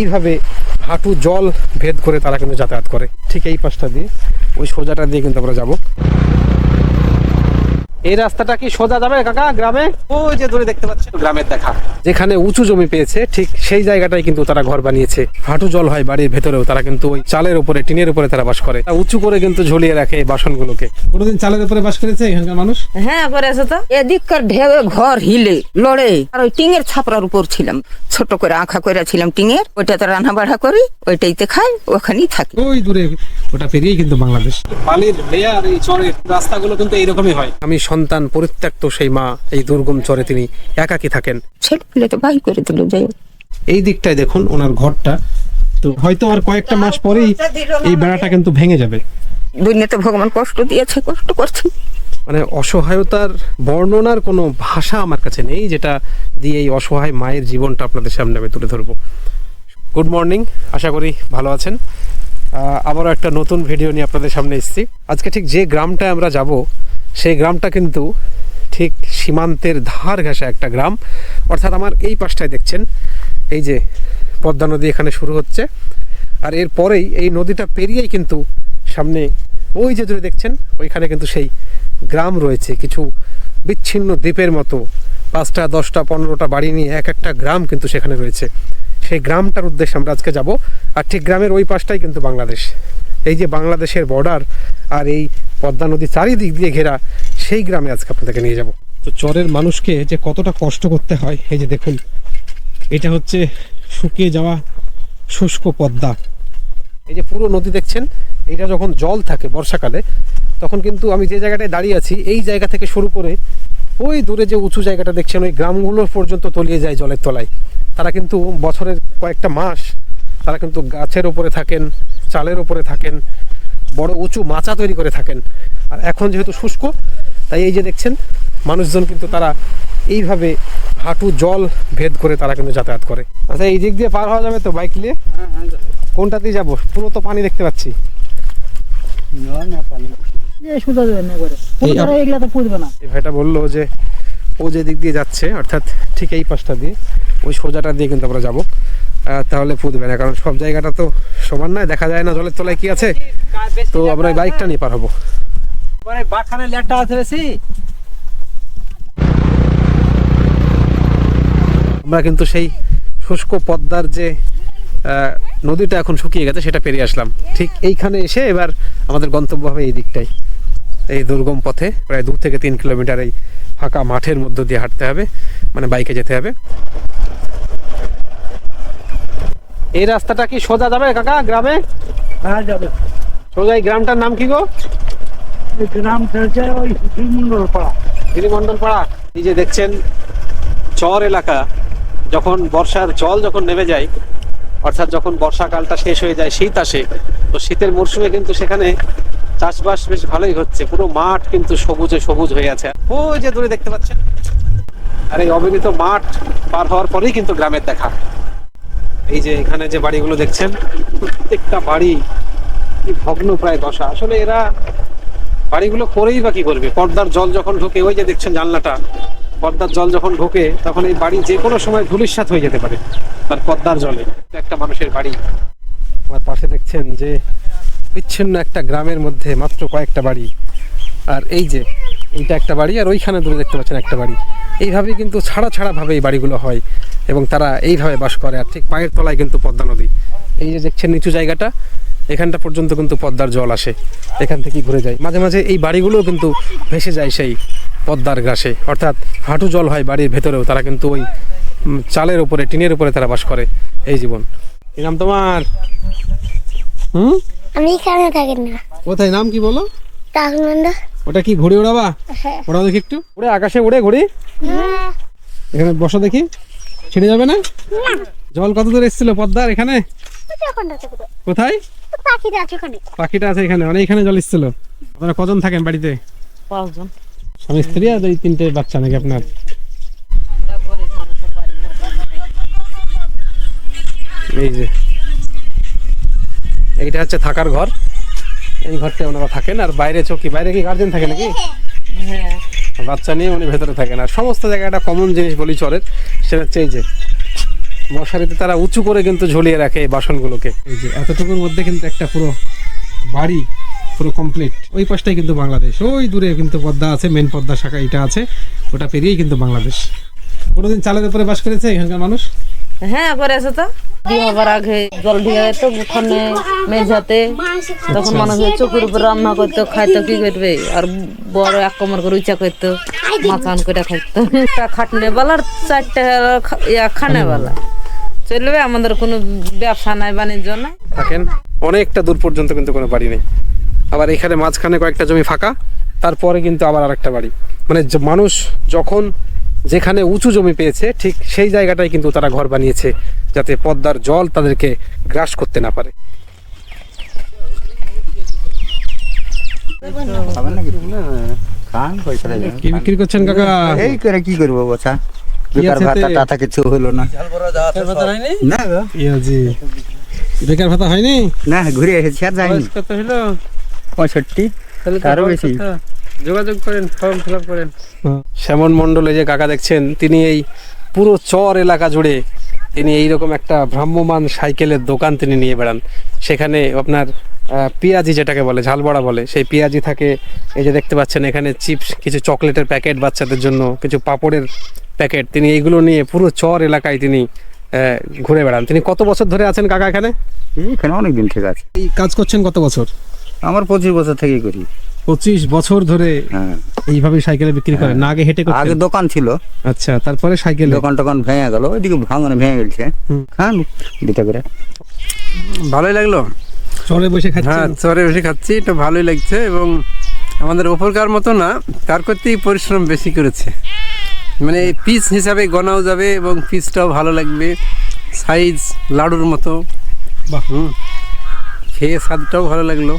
এইভাবে হাঁটু জল ভেদ করে তারা কিন্তু যাতায়াত করে। ঠিক এই পাশটা দিয়ে ওই সোজাটা দিয়ে কিন্তু আমরা যাব। এই রাস্তাটা কি সোজা যাবে কাকা গ্রামে? ওই যে দূরে দেখতে পাচ্ছেন। গ্রামের দেখা। যেখানে উঁচু জমি পেয়েছে ঠিক সেই জায়গাটাই কিন্তু তারা ঘর বানিয়েছে। হাঁটু জল হয় বাড়ির ভেতরেও তারা কিন্তু ওই চালের উপরে টিনের উপরে তারা বাস করে। তারা উঁচু করে কিন্তু ঝুলিয়ে রাখে এই বাসনগুলোকে। কোনোদিন চালের উপরে বাস করেছে এখানকার মানুষ? হ্যাঁ করেছে তো। এদিককার ঢেউ ঘর হিলে লড়ে। আর ওই টিঙের ছাপড়ার উপর ছিলাম। ছোট করে আঁখা করে ছিলাম টিঙের ওইটাতে রান্না বাড়া করি ওইটাইতে খাই ওখানেই থাকি। ওই দূরে ওটা পেরিয়ে কিন্তু বাংলাদেশ। বালির লেয়ার এই চরের রাস্তাগুলো কিন্তু এইরকমই হয়। আমি সন্তান পরিত্যক্ত সেই মা এই দুর্গম চরে তিনি একাকি থাকেন। ছেলে তো বাই করে দিল যাই এই দিকটায় দেখুন ওনার ঘরটা। তো হয়তো আর কয়েকটা মাস পরেই এই বেড়াটা কিন্তু ভেঙে যাবে। দুনিয়াতে ভগবান কষ্ট দিয়েছে কষ্ট করছি। মানে অসহায়তার বর্ণনার কোনো ভাষা আমার কাছে নেই, যেটা দিয়ে এই অসহায় মায়ের জীবনটা আপনাদের সামনে আমি তুলে ধরবো। গুড মর্নিং আশা করি ভালো আছেন। আবারও একটা নতুন ভিডিও নিয়ে আপনাদের সামনে এসেছি। আজকে ঠিক যে গ্রামটায় আমরা যাব, সেই গ্রামটা কিন্তু ঠিক সীমান্তের ধার ঘেঁষা একটা গ্রাম। অর্থাৎ আমার এই পাশটায় দেখছেন, এই যে পদ্মা নদী এখানে শুরু হচ্ছে। আর এর পরেই এই নদীটা পেরিয়েই কিন্তু সামনে ওই যে দূরে দেখছেন, ওইখানে কিন্তু সেই গ্রাম রয়েছে, কিছু বিচ্ছিন্ন দ্বীপের মতো। পাঁচটা, দশটা, পনেরোটা বাড়ি নিয়ে এক একটা গ্রাম কিন্তু সেখানে রয়েছে। সেই গ্রামটার উদ্দেশ্যে আমরা আজকে যাব, আর ঠিক গ্রামের ওই পাশটাই কিন্তু বাংলাদেশ। এই যে বাংলাদেশের বর্ডার আর এই পদ্মা নদী চারিদিক দিয়ে ঘেরা, সেই গ্রামে আজকে আপনাদেরকে নিয়ে যাব। তো চরের মানুষকে যে কতটা কষ্ট করতে হয়, এই যে দেখুন, এটা হচ্ছে শুকিয়ে যাওয়া শুষ্ক পদ্মা। এই যে পুরো নদী দেখছেন, এটা যখন জল থাকে বর্ষাকালে, তখন কিন্তু আমি যে জায়গাটায় দাঁড়িয়ে আছি, এই জায়গা থেকে শুরু করে ওই দূরে যে উঁচু জায়গাটা দেখছেন, ওই গ্রামগুলো পর্যন্ত তলিয়ে যায় জলের তলায়। তারা কিন্তু বছরের কয়েকটা মাস তারা কিন্তু গাছের ওপরে থাকেন, চালের ওপরে থাকেন, বড় উঁচু মাচা তৈরি করে থাকেন। আর এখন যেহেতু শুষ্ক, তাই এই যে দেখছেন, মানুষজন কিন্তু তারা এইভাবে হাঁটু জল ভেদ করে তারা কিন্তু যাতায়াত করে। আচ্ছা এই দিক দিয়ে পার হওয়া যাবে তো বাইক নিয়ে? কোনটা দিয়ে যাব? পুরো তো পানি দেখতে পাচ্ছি। ভাইটা বলল যে ও যে দিক দিয়ে যাচ্ছে অর্থাৎ ঠিক এই পাশটা দিয়ে ওই সোজাটা দিয়ে কিন্তু আমরা যাব। তাহলে পুঁতবে না কারণ সব জায়গাটা তো সমান নয় দেখা যায় না জলের তলায় কি আছে। তো আমরা এই বাইকটা নিয়ে পার হব। পরে বাখানে লেটটা আছে বেশি আমরা কিন্তু সেই শুষ্ক পদ্মার যে নদীটা এখন শুকিয়ে গেছে সেটা পেরিয়ে আসলাম। ঠিক এইখানে এসে এবার আমাদের গন্তব্য হবে এই দিকটাই। এই দুর্গম পথে প্রায় দু থেকে তিন কিলোমিটার এই ফাঁকা মাঠের মধ্য দিয়ে হাঁটতে হবে মানে বাইকে যেতে হবে। এই রাস্তাটা কি সোজা যাবে কাকা গ্রামে? হ্যাঁ যাবে। সোজা এই গ্রামটার নাম কি গো? ওই পাড়া পাড়া এই যে দেখছেন চর এলাকা যখন বর্ষার জল যখন নেমে যায় অর্থাৎ যখন বর্ষাকালটা শেষ হয়ে যায় শীত আসে, তো শীতের মরশুমে কিন্তু সেখানে চাষবাস বেশ ভালোই হচ্ছে। পুরো মাঠ কিন্তু সবুজে সবুজ হয়ে আছে। ওই যে দূরে দেখতে পাচ্ছেন? আর এই অবিনীত মাঠ পার হওয়ার পরেই কিন্তু গ্রামের দেখা। এই যে এখানে যে বাড়িগুলো দেখছেন, প্রত্যেকটা বাড়ি ভগ্ন প্রায় দশা। আসলে এরা বাড়িগুলো করেই বা কি করবে? পর্দার জল যখন ঢোকে, ওই যে দেখছেন জানলাটা। পর্দার জল যখন ঢোকে, তখন এই বাড়ি যে কোনো সময় ধুলিস্বাত হয়ে যেতে পারে, তার পদ্মার জলে। একটা মানুষের বাড়ি। আমার পাশে দেখছেন যে বিচ্ছিন্ন একটা গ্রামের মধ্যে মাত্র কয়েকটা বাড়ি। আর এই যে, এইটা একটা বাড়ি, আর ওইখানে দূরে দেখতে পাচ্ছেন একটা বাড়ি। এইভাবে কিন্তু ছাড়া ছাড়া ভাবে এই বাড়িগুলো হয়, এবং তারা এইভাবে বাস করে। আর ঠিক পায়ের তলায় কিন্তু পদ্মা নদী। এই যে দেখছেন নিচু জায়গাটা, এখানটা পর্যন্ত কিন্তু পদ্মার জল আসে। এখান থেকেই ঘুরে যায়। মাঝে মাঝে এই বাড়িগুলোও কিন্তু ভেসে যায় সেই পদ্মার গ্রাসে অর্থাৎ হাঁটু জল হয় বাড়ির ভেতরেও তারা কিন্তু ওই চালের উপরে টিনের উপরে তারা বাস করে এই জীবন। কি নাম তোমার? হুম? আমি এখানে থাকি না। কোথায়? নাম কি বলো? কাকনন্দ ওটা কি ঘুড়ি ওড়াবা? ওড়াও দেখি একটু। উড়ে আকাশে উড়ে ঘুড়ি? এখানে বসো দেখি। ছিঁড়ে যাবে না? জল কত দূর এসেছিল পদ্মার এখানে? কোথায়? পাখিটা আছে ওখানে। পাখিটা আছে এখানে মানে এখানে জল এসেছিল। আপনারা কজন থাকেন বাড়িতে? পাঁচজন। স্বামী স্ত্রী আর এই তিনটে বাচ্চা নাকি আপনার? এই যে। এইটা হচ্ছে থাকার ঘর। এই ঘরটায় ওনারা থাকেন। আর বাইরে চৌকি বাইরে কি গার্জেন থাকে নাকি? হ্যাঁ। বাচ্চা নিয়ে উনি ভেতরে থাকেন। আর সমস্ত জায়গায় একটা কমন জিনিস বলি চরের সেটা হচ্ছে এই যে মশারিতে তারা উঁচু করে কিন্তু ঝুলিয়ে রাখে এই বাসনগুলোকে। এই যে এতটুকুর মধ্যে কিন্তু একটা পুরো বাড়ি পুরো কমপ্লিট ওই পাশটাই কিন্তু বাংলাদেশ। ওই দূরে কিন্তু পদ্মা আছে মেন পদ্মা শাখা এটা আছে। ওটা পেরিয়েই কিন্তু বাংলাদেশ। কোনোদিন চালের উপরে বাস করেছে এখানকার মানুষ? হ্যাঁ করেছে তো। বিয়ে হবার আগে জল ঢিয়ে তো উঠানে মেঝাতে তখন মানুষ চোখের উপর রান্না করতো, খাইতো, কি করবে? আর বড় এক কমর করে উঁচা করতো মাথান করে খাইতো। খাটনে বেলার চারটে খানে বেলা চলবে আমাদের কোনো ব্যবসা নাই বাণিজ্য নাই। থাকেন অনেকটা দূর পর্যন্ত কিন্তু কোনো বাড়ি নেই। আবার এখানে মাঝখানে কয়েকটা জমি ফাঁকা তারপরে কিন্তু আবার আরেকটা বাড়ি। মানে মানুষ যখন যেখানে উঁচু জমি পেয়েছে ঠিক সেই জায়গাটাই কিন্তু তারা ঘর বানিয়েছে যাতে পদ্মার জল তাদেরকে গ্রাস করতে না পারে। কি বিক্রি করছেন কাকা? এই করে কি করব বাছা? বেকার ভাতা? টাতা কিছু হলো না। না গো, জি। বেকার ভাতা হয়নি? না ঘুরে এসেছি আর যাইনি। কত হলো পঁয়ষট্টি তারও বেশি। যোগাযোগ করেন ফর্ম ফিল করেন। শ্যামন মন্ডলে যে কাকা দেখছেন তিনি এই পুরো চর এলাকা জুড়ে তিনি এইরকম একটা ভ্রাম্যমান সাইকেলের দোকান তিনি নিয়ে বেড়ান। সেখানে আপনার পেঁয়াজি যেটাকে বলে ঝালবড়া বলে সেই পেঁয়াজি থাকে। এই যে দেখতে পাচ্ছেন এখানে চিপস কিছু চকলেটের প্যাকেট বাচ্চাদের জন্য কিছু পাপড়ের প্যাকেট তিনি এইগুলো নিয়ে পুরো চর এলাকায় তিনি আহ, ঘুরে বেড়ান। তিনি কত বছর ধরে আছেন কাকা এখানে? এখানে অনেক দিন ঠিক আছে। এই কাজ করছেন কত বছর? আমার পঁচিশ বছর থেকেই করি। পঁচিশ বছর ধরে হ্যাঁ। এইভাবে সাইকেলে বিক্রি করেন? না আগে হেঁটে আগে দোকান ছিল। আচ্ছা তারপরে সাইকেল? দোকান টোকান ভেঙে গেল ওইদিকে ভাঙনে ভেঙে গেছে। খান দুটা করে। ভালোই লাগল। চরে বসে খাচ্ছি হ্যাঁ চরে বসে খাচ্ছি এটা ভালোই লাগছে এবং আমাদের ওপরকার মতো না তার করতেই পরিশ্রম বেশি করেছে। মানে পিস হিসাবে গনাও যাবে এবং পিসটাও ভালো লাগবে। সাইজ লাড়ুর মতো। বাহ। হুম। খেয়ে স্বাদটাও ভালো লাগল।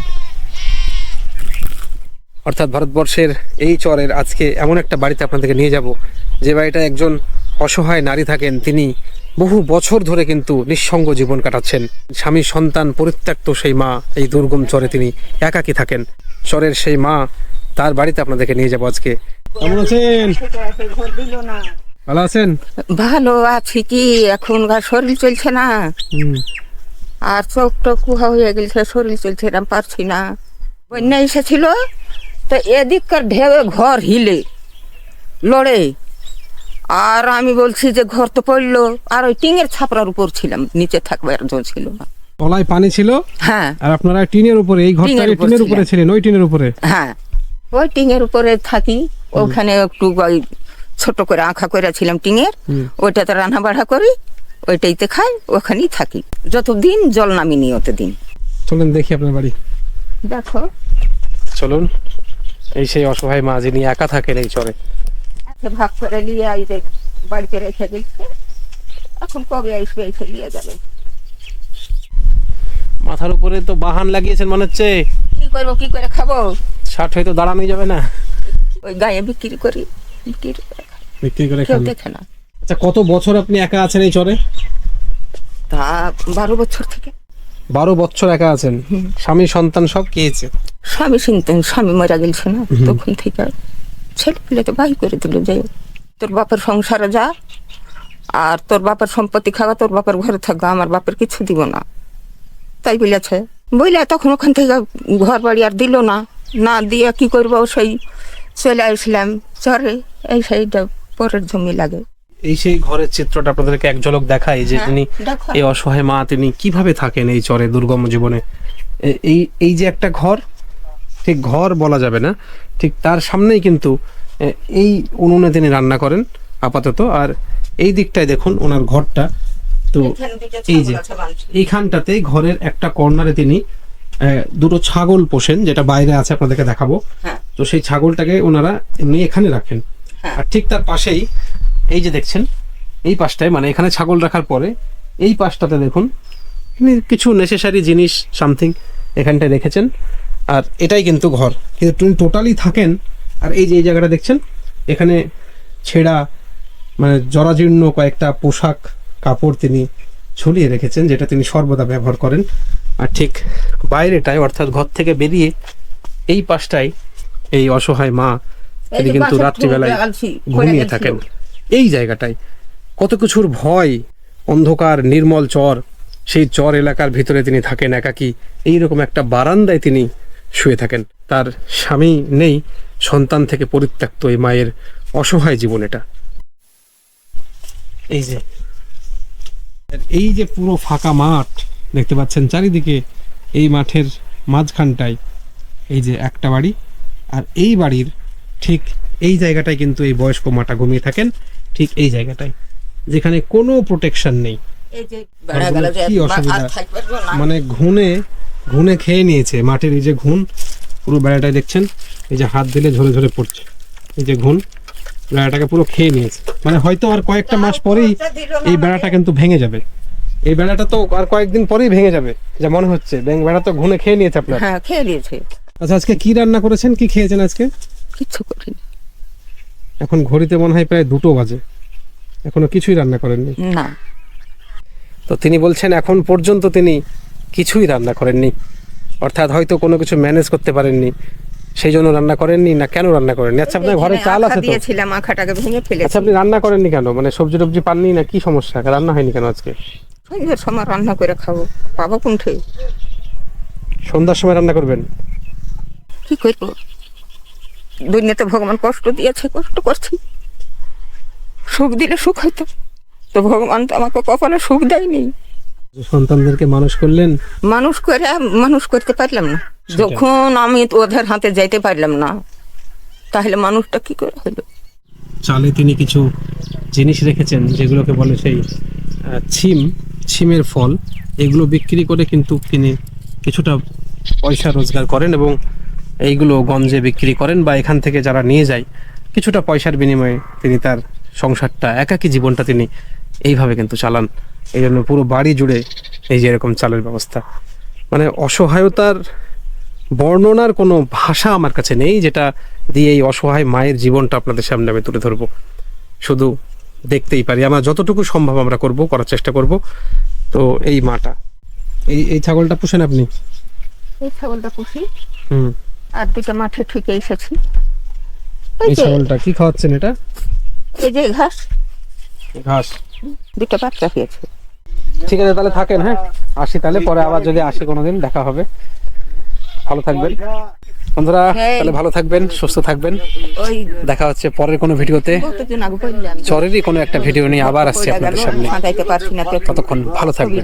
অর্থাৎ ভারতবর্ষের এই চরের আজকে এমন একটা বাড়িতে আপনাদেরকে নিয়ে যাব যে বাড়িটা একজন অসহায় নারী থাকেন তিনি বহু বছর ধরে কিন্তু নিঃসঙ্গ জীবন কাটাচ্ছেন। স্বামী সন্তান পরিত্যক্ত সেই মা এই দুর্গম চরে তিনি একাকী থাকেন। চরের সেই মা তার বাড়িতে আপনাদেরকে নিয়ে যাব আজকে। কেমন আছেন? ভালো আছেন? ভালো আছি কি? এখনকার শরীর চলছে না। আর চোখটা কুহা হয়ে গেছে শরীর চলছে না পারছি না। বন্যা এসেছিল তো এদিককার ঢেউয়ে ঘর হিলে লড়ে। আর আমি বলছি যে ঘর তো পড়ল আর ওই টিনের ছাপড়ার উপর ছিলাম নিচে থাকবার জল ছিল না। তলায় পানি ছিল? হ্যাঁ। আর আপনারা টিনের উপরে এই ঘরটা টিনের উপরে। ছিলেন ওই টিনের উপরে? হ্যাঁ। ওই টিঙের উপরে থাকি। ওখানে একটু ওই ছোট করে আঁখা করে ছিলাম টিঙের। ওইটাতে রান্না বাড়া করি ওইটাইতে খাই ওখানেই থাকি। যতদিন জল নামিনি অতদিন। চলেন দেখি আপনার বাড়ি। দেখো। চলুন। এই সেই অসহায় মা যিনি একা থাকেন এই চরে। ভাগ করে নিয়ে বাড়িতে রেখে দিচ্ছে। এখন কবে আসবে এসে নিয়ে যাবে। মাথার উপরে তো বাহান লাগিয়েছেন মনে হচ্ছে কি করব কি করে খাব? ষাট হয়তো দাঁড়ানোই যাবে না। ওই গায়ে বিক্রি করি বিক্রি বিক্রি করে কেউ দেখে না। আচ্ছা কত বছর আপনি একা আছেন এই চরে? তা বারো বছর থেকে। বারো বছর একা আছেন? স্বামী সন্তান সব খেয়েছে? স্বামী চিনতেন স্বামী মারা গেছে না তখন থেকে। ছেলে পেলে তো বাই করে দিল যাই তোর বাপের সংসারে যা আর তোর বাপের সম্পত্তি খাওয়া তোর বাপের ঘরে থাকবা আমার বাপের কিছু দিব না। তাই বলেছে। বইলে তখন ওখান থেকে ঘর বাড়ি আর দিল না। না দিয়ে কি করব? সেই চলে আসলাম। চরে এই সেইটা পরের জমি লাগে। এই সেই ঘরের চিত্রটা আপনাদেরকে এক ঝলক দেখাই যে হ্যাঁ, তিনি। এই অসহায় মা তিনি কীভাবে থাকেন এই চরে দুর্গম জীবনে? এই এই যে একটা ঘর ঠিক ঘর বলা যাবে না ঠিক তার সামনেই কিন্তু এই উনুনে তিনি রান্না করেন আপাতত। আর এই দিকটায় দেখুন ওনার ঘরটা। তো এই যে এইখানটাতে ঘরের একটা কর্নারে তিনি দুটো ছাগল পোষেন যেটা বাইরে আছে আপনাদেরকে দেখাবো। হ্যাঁ। তো সেই ছাগলটাকে ওনারা এমনি এখানে রাখেন। আর ঠিক তার পাশেই এই যে দেখছেন এই পাশটায় মানে এখানে ছাগল রাখার পরে এই পাশটাতে দেখুন কিছু নেসেসারি জিনিস সামথিং এখানটায় রেখেছেন। আর এটাই কিন্তু ঘর। কিন্তু তিনি টোটালি থাকেন আর এই যে এই জায়গাটা দেখছেন এখানে ছেঁড়া মানে জরাজীর্ণ কয়েকটা পোশাক কাপড় তিনি ঝুলিয়ে রেখেছেন যেটা তিনি সর্বদা ব্যবহার করেন। আর ঠিক বাইরেটায় অর্থাৎ ঘর থেকে বেরিয়ে এই পাশটায় এই অসহায় মা তিনি কিন্তু রাত্রিবেলায় ঘুমিয়ে থাকেন। এই জায়গাটায় কত কিছুর ভয় অন্ধকার নির্মল চর সেই চর এলাকার ভিতরে তিনি থাকেন একাকী। এইরকম একটা বারান্দায় তিনি শুয়ে থাকেন। তার স্বামী নেই সন্তান থেকে পরিত্যক্ত এই মায়ের অসহায় জীবন এটা। এই যে এই যে পুরো ফাঁকা মাঠ দেখতে পাচ্ছেন চারিদিকে এই মাঠের মাঝখানটায় এই যে একটা বাড়ি আর এই বাড়ির ঠিক এই জায়গাটায় কিন্তু এই বয়স্ক মাটা ঘুমিয়ে থাকেন ঠিক এই জায়গাটায় যেখানে কোনো প্রোটেকশন নেই। কি অসুবিধা? মানে ঘুনে ঘুনে খেয়ে নিয়েছে মাটির এই যে ঘুন পুরো বেড়াটায় দেখছেন এই যে হাত দিলে ঝরে ঝরে পড়ছে এই যে ঘুন। বেড়াটাকে পুরো খেয়ে নিয়েছে। মানে হয়তো আর কয়েকটা মাস পরেই এই বেড়াটা কিন্তু ভেঙে যাবে। এই বেড়াটা তো আর কয়েকদিন পরেই ভেঙে যাবে যা মনে হচ্ছে। ব্যাং বেড়া তো ঘুনে খেয়ে নিয়েছে আপনার। হ্যাঁ খেয়ে নিয়েছে। আচ্ছা আজকে কি রান্না করেছেন? কি খেয়েছেন আজকে? কিচ্ছু করিনি। এখন ঘড়িতে মনে হয় প্রায় দুটো বাজে। এখনও কিছুই রান্না করেননি। না। তো তিনি বলছেন এখন পর্যন্ত তিনি কিছুই রান্না করেননি। অর্থাৎ হয়তো কোনো কিছু ম্যানেজ করতে পারেননি। সেই জন্য রান্না করেননি না কেন রান্না করেননি? আচ্ছা আপনার ঘরে চাল আছে তো? দিয়েছিলাম আখাটাকে ভেঙে আচ্ছা আপনি রান্না করেননি কেন? মানে সবজি টবজি পাননি না কি সমস্যা? রান্না হয়নি কেন আজকে? সন্ধ্যের সময় রান্না করে খাব। পাবো কোনঠে? সন্ধ্যার সময় রান্না করবেন? কি করব? দুনিয়াতে ভগবান কষ্ট দিয়েছে কষ্ট করছি। সুখ দিলে সুখ হতো। তো ভগবান তো আমাকে কপালে সুখ দেয়নি। সন্তানদেরকে মানুষ করলেন? মানুষ করে মানুষ করতে পারলাম না। যখন আমি ওদের হাতে যাইতে পারলাম না তাহলে মানুষটা কি করে হলো? চালে তিনি কিছু জিনিস রেখেছেন যেগুলোকে বলে সেই ছিম ছিমের ফল। এগুলো বিক্রি করে কিন্তু তিনি কিছুটা পয়সা রোজগার করেন এবং এইগুলো গঞ্জে বিক্রি করেন বা এখান থেকে যারা নিয়ে যায় কিছুটা পয়সার বিনিময়ে তিনি তার সংসারটা একাকী জীবনটা তিনি এইভাবে কিন্তু চালান। এই জন্য পুরো বাড়ি জুড়ে এই যে এরকম চালের ব্যবস্থা। মানে অসহায়তার বর্ণনার কোনো ভাষা আমার কাছে নেই যেটা দিয়ে এই অসহায় মায়ের জীবনটা আপনাদের সামনে আমি তুলে ধরবো। শুধু দেখতেই পারি আমরা যতটুকু সম্ভব আমরা করব করার চেষ্টা করব। তো এই মাটা এই এই ছাগলটা পুষেন আপনি? এই ছাগলটা পুষি। হুম। আর দুটো মাঠে ঠুকে এসেছি। এই ছাগলটা কি খাওয়াচ্ছেন এটা? এই যে ঘাস। ঘাস। দুটো বাচ্চা হয়েছে। ঠিক আছে তাহলে থাকেন হ্যাঁ? আসি তাহলে পরে আবার যদি আসি কোনোদিন দেখা হবে। ভালো থাকবেন। বন্ধুরা। তাহলে ভালো থাকবেন সুস্থ থাকবেন। দেখা হচ্ছে পরের কোনো ভিডিওতে। চরেরই কোনো একটা ভিডিও নিয়ে আবার আসছি আপনাদের সামনে। ততক্ষণ ভালো থাকবেন।